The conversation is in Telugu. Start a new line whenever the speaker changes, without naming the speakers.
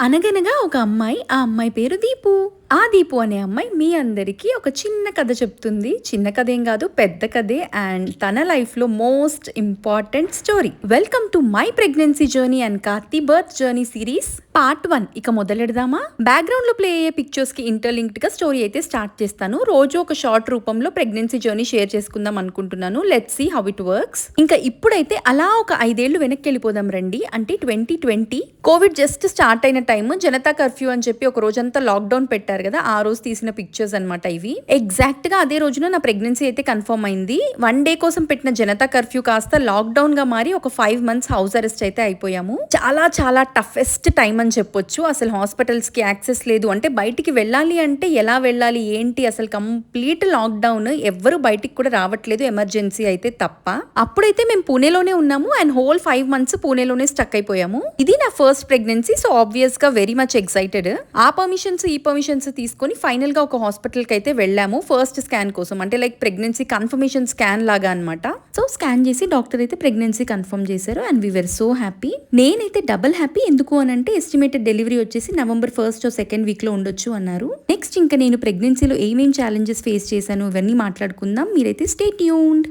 అనగనగా ఒక అమ్మాయి ఆ అమ్మాయి పేరు దీపు. ఆ దీపు అనే అమ్మాయి మీ అందరికీ ఒక చిన్న కథ చెప్తుంది. చిన్న కథ ఏం కాదు పెద్ద కథే. అండ్ తన లైఫ్లో most important story. Welcome to my pregnancy journey and Karthi birth journey series part one. ఇక మొదలెడదామా? బ్యాక్గ్రౌండ్లో ప్లే అయ్యే పిక్చర్స్కి ఇంటర్లింక్డ్గా స్టోరీ అయితే స్టార్ట్ చేస్తాను. రోజు ఒక షార్ట్ రూపంలో ప్రెగ్నెన్సీ జర్నీ షేర్ చేసుకుందాం అనుకుంటున్నాను. Let see how it works ఇంకా ఇప్పుడైతే అలా ఒక ఐదేళ్ళు వెనక్కి వెళ్ళిపోదాం రండి. అంటే twenty twenty. Covid just start అయిన టైం జనతా కర్ఫ్యూ అని చెప్పి ఒక రోజంతా లాక్డౌన్ పెట్టారు. కదా ఆ రోజు తీసిన పిక్చర్స్ అన్నమాట ఇవి. ఎగ్జాక్ట్గా అదే రోజున నా ప్రెగ్నెన్సీ అయితే కన్ఫర్మ్ అయింది. వన్ డే కోసం పెట్టిన జనతా కర్ఫ్యూ కాస్త లాక్డౌన్గా మారి ఒక ఫైవ్ మంత్స్ హౌస్ అరెస్ట్ అయితే అయిపోయాము. చాలా చాలా టఫెస్ట్ టైం అని చెప్పొచ్చు. అసలు హాస్పిటల్స్కి యాక్సెస్ లేదు. అంటే బయటికి వెళ్ళాలి అంటే ఎలా వెళ్ళాలి ఏంటి అసలు కంప్లీట్ లాక్డౌన్ ఎవ్వరు బయటికి కూడా రావట్లేదు ఎమర్జెన్సీ అయితే తప్ప. అప్పుడైతే మేము పూణేలోనే ఉన్నాము అండ్ హోల్ ఫైవ్ మంత్స్ పూణేలోనే స్టక్ అయిపోయాము. ఇది నా ఫస్ట్ ప్రెగ్నెన్సీ సో ఆబ్వియస్గా వెరీ మచ్ ఎక్సైటెడ్ ఆ పర్మిషన్స్ ఈ పర్మిషన్స్ తీసుకొని ఫైనల్గా ఒక హాస్పిటల్కి అయితే వెళ్ళాము ఫస్ట్ స్కాన్ కోసం. అంటే లైక్ ప్రెగ్నెన్సీ కన్ఫర్మేషన్ స్కాన్ లాగా అనమాట సో స్కాన్ చేసి డాక్టర్ అయితే ప్రెగ్నెన్సీ కన్ఫర్మ్ చేశారు and we were so happy నేనైతే డబల్ హ్యాపీ ఎందుకు అని అంటే ఎస్టిమేటెడ్ డెలివరీ వచ్చేసి నవంబర్ ఫస్ట్ సెకండ్ వీక్లో ఉండొచ్చు అన్నారు. నెక్స్ట్ ఇంకా నేను ప్రెగ్నెన్సీలో ఏమేం ఛాలెంజెస్ ఫేస్ చేశాను ఇవన్నీ మాట్లాడుకుందాం. మీరైతే స్టే ట్యూన్డ్